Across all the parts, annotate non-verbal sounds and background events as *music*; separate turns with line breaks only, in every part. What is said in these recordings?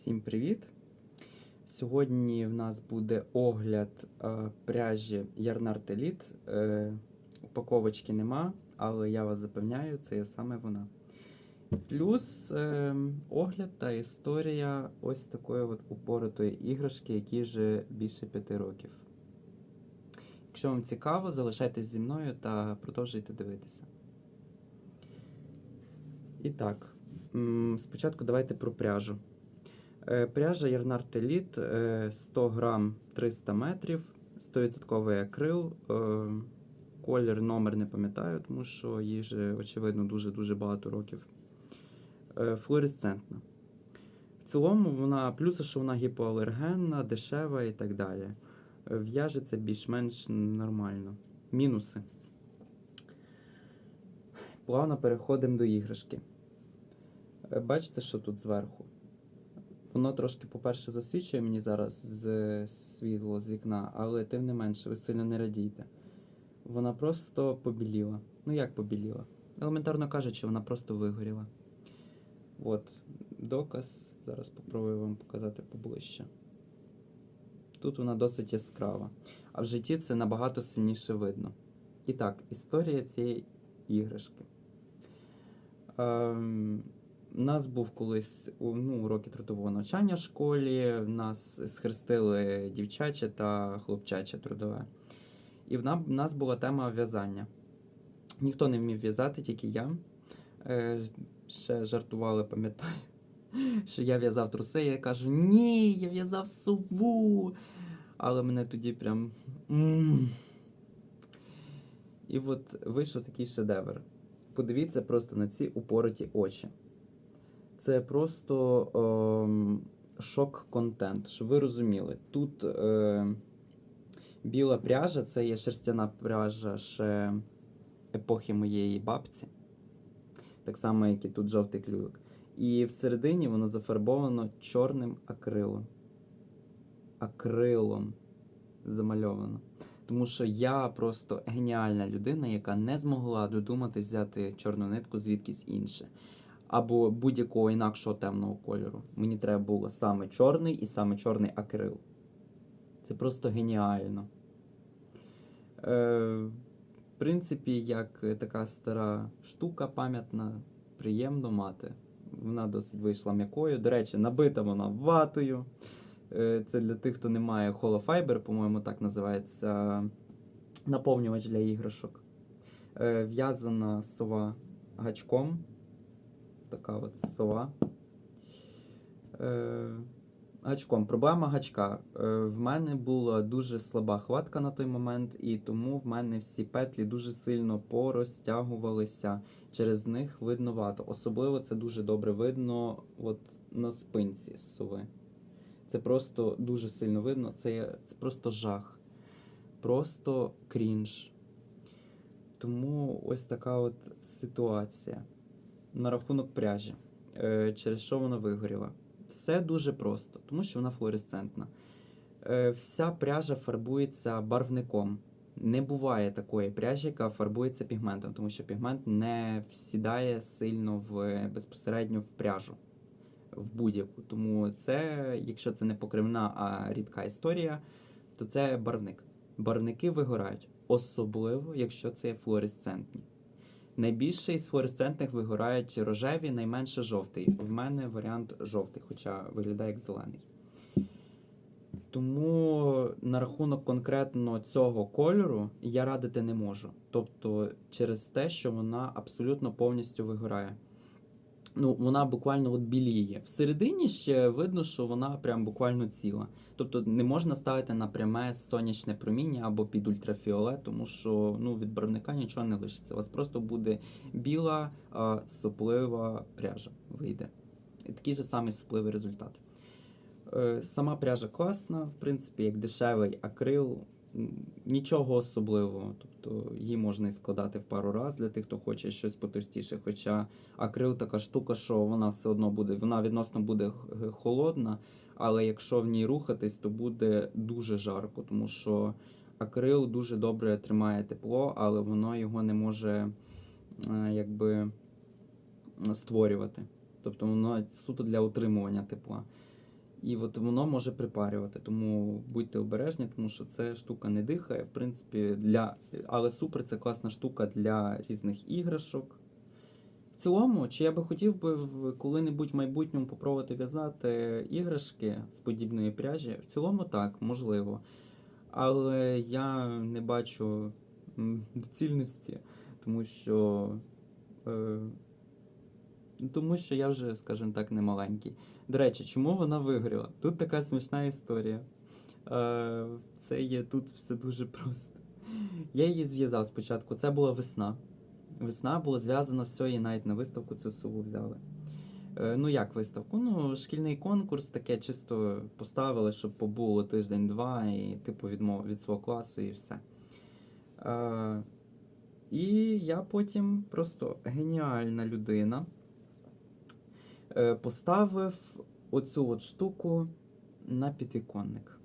Всім привіт! Сьогодні в нас буде огляд е, пряжі Ярнарт Elite. Е, упаковочки нема, але я вас запевняю, це є саме вона. Плюс е, огляд та історія ось такої от упоротої іграшки, якій вже більше п'яти років. Якщо вам цікаво, залишайтесь зі мною та продовжуйте дивитися. І так, спочатку давайте про пряжу. Е, Пряжа Ярнарт Elite е, 100 грам 300 метрів, 100% акрил. е, Колір, номер не пам'ятаю, тому що їй же, очевидно, дуже-дуже багато років. Е, Флуоресцентна. В цілому вона плюси, що вона гіпоалергенна, дешева і так далі. Е, В'яжеться більш-менш нормально. Мінуси. Плавно переходимо до іграшки. Е, Бачите, що тут зверху? Воно трошки, по-перше, засвічує мені зараз з світло з вікна, але тим не менше, ви сильно не радійте. Вона просто побіліла. Ну як побіліла? Елементарно кажучи, вона просто вигоріла. От, доказ. Зараз попробую вам показати поближче. Тут вона досить яскрава. А в житті це набагато сильніше видно. І так, історія цієї іграшки. Ем, у нас був колись ну, уроки трудового навчання в школі. Нас схрестили дівчаче та хлопчаче трудове. І в нас була тема в'язання. Ніхто не вмів в'язати, тільки я. Е, ще жартували, пам'ятаю, *laughs* що я в'язав труси. Я кажу, ні, я в'язав сову. Але мене тоді прям. І от вийшов такий шедевр. Подивіться просто на ці упороті очі. Це просто ем, шок-контент, щоб ви розуміли. Тут е, біла пряжа, це є шерстяна пряжа ще епохи моєї бабці. Так само, як і тут жовтий клювик. І всередині воно зафарбовано чорним акрилом. Акрилом замальовано. Тому що я просто геніальна людина, яка не змогла додумати взяти чорну нитку звідкись інше. Або будь-якого інакшого темного кольору. Мені треба було саме чорний і саме чорний акрил. Це просто геніально. Е, в принципі, як така стара штука пам'ятна, приємно мати. Вона досить вийшла м'якою. До речі, набита вона ватою. Е, Це для тих, хто не має Holofiber, по-моєму, так називається наповнювач для іграшок. Е, В'язана сова гачком. Така от сова. Е, Гачком. Проблема гачка. Е, В мене була дуже слаба хватка на той момент, і тому в мене всі петлі дуже сильно порозтягувалися. Через них видно вату. Особливо це дуже добре видно от на спинці сови. Це просто дуже сильно видно. Це, це просто жах. Просто крінж. Тому ось така от ситуація. На рахунок пряжі. Е, через що вона вигоріла? Все дуже просто, тому що вона флуоресцентна. Е, вся пряжа фарбується барвником. Не буває такої пряжі, яка фарбується пігментом, тому що пігмент не всідає сильно в безпосередньо в пряжу в будь-яку. Тому це, якщо це не покривна, а рідка історія, то це барвник. Барвники вигорають, особливо, якщо це флуоресцентні. Найбільше із флуоресцентних вигорають рожеві, найменше жовтий. В мене варіант жовтий, хоча виглядає як зелений. Тому на рахунок конкретно цього кольору я радити не можу. Тобто через те, що вона абсолютно повністю вигорає. Ну, вона буквально от біліє. Всередині ще видно, що вона прям буквально ціла. Тобто не можна ставити на пряме сонячне проміння або під ультрафіолет, тому що ну, від барвника нічого не лишиться. У вас просто буде біла, соплива пряжа вийде. І такий же самий сопливий результат. Е, Сама пряжа класна, в принципі, як дешевий акрил, нічого особливого. Тобто її можна і складати в пару разів для тих, хто хоче щось потовстіше. Хоча акрил така штука, що вона все одно буде, вона відносно буде холодна, але якщо в ній рухатись, то буде дуже жарко, тому що акрил дуже добре тримає тепло, але воно його не може е, якби створювати. Тобто воно суто для утримування тепла. І от воно може припарювати. Тому будьте обережні, тому що це штука не дихає. В принципі, для... але супер це класна штука для різних іграшок. В цілому, чи я би хотів би коли-небудь в майбутньому попробувати в'язати іграшки з подібної пряжі? В цілому так, можливо. Але я не бачу доцільності, тому що. Е, тому що я вже, скажімо так, не маленький. До речі, чому вона вигоріла? Тут така смішна історія. Е, це є тут все дуже просто. Я її зв'язав спочатку. Це була весна. Весна була зв'язана все, її навіть на виставку цю суву взяли. Е, ну як виставку? Ну, шкільний конкурс, таке чисто поставили, щоб побуло тиждень-два, і типу відмов від свого класу і все. Е, і я потім просто геніальна людина поставив оцю от штуку на підвіконник.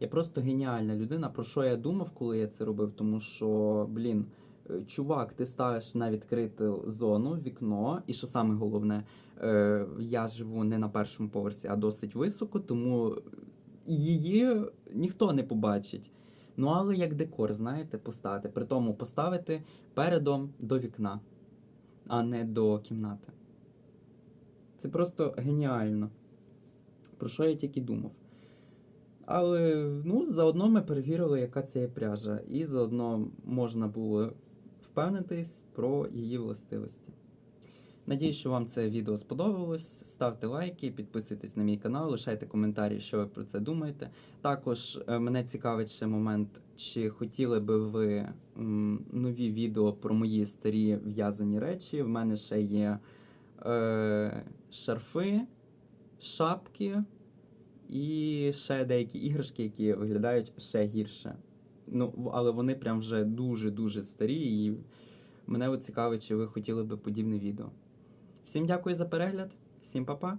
Я просто геніальна людина. Про що я думав, коли я це робив? Тому що, блін, е, чувак, ти ставиш на відкриту зону, вікно, і що саме головне, е, я живу не на першому поверсі, а досить високо, тому її ніхто не побачить. Ну, але як декор, знаєте, поставити. При тому поставити передом до вікна, а не до кімнати. Це просто геніально. Про що я тільки думав. Але ну, заодно ми перевірили, яка це є пряжа, і заодно можна було впевнитись про її властивості. Надіюсь, що вам це відео сподобалось. Ставте лайки, підписуйтесь на мій канал, лишайте коментарі, що ви про це думаєте. Також е, мене цікавить ще момент, чи хотіли би ви м, нові відео про мої старі в'язані речі. В мене ще є е, шарфи, шапки і ще деякі іграшки, які виглядають ще гірше. Ну, але вони прям вже дуже-дуже старі, і мене цікавить, чи ви хотіли би подібне відео. Всім дякую за перегляд, всім па-па!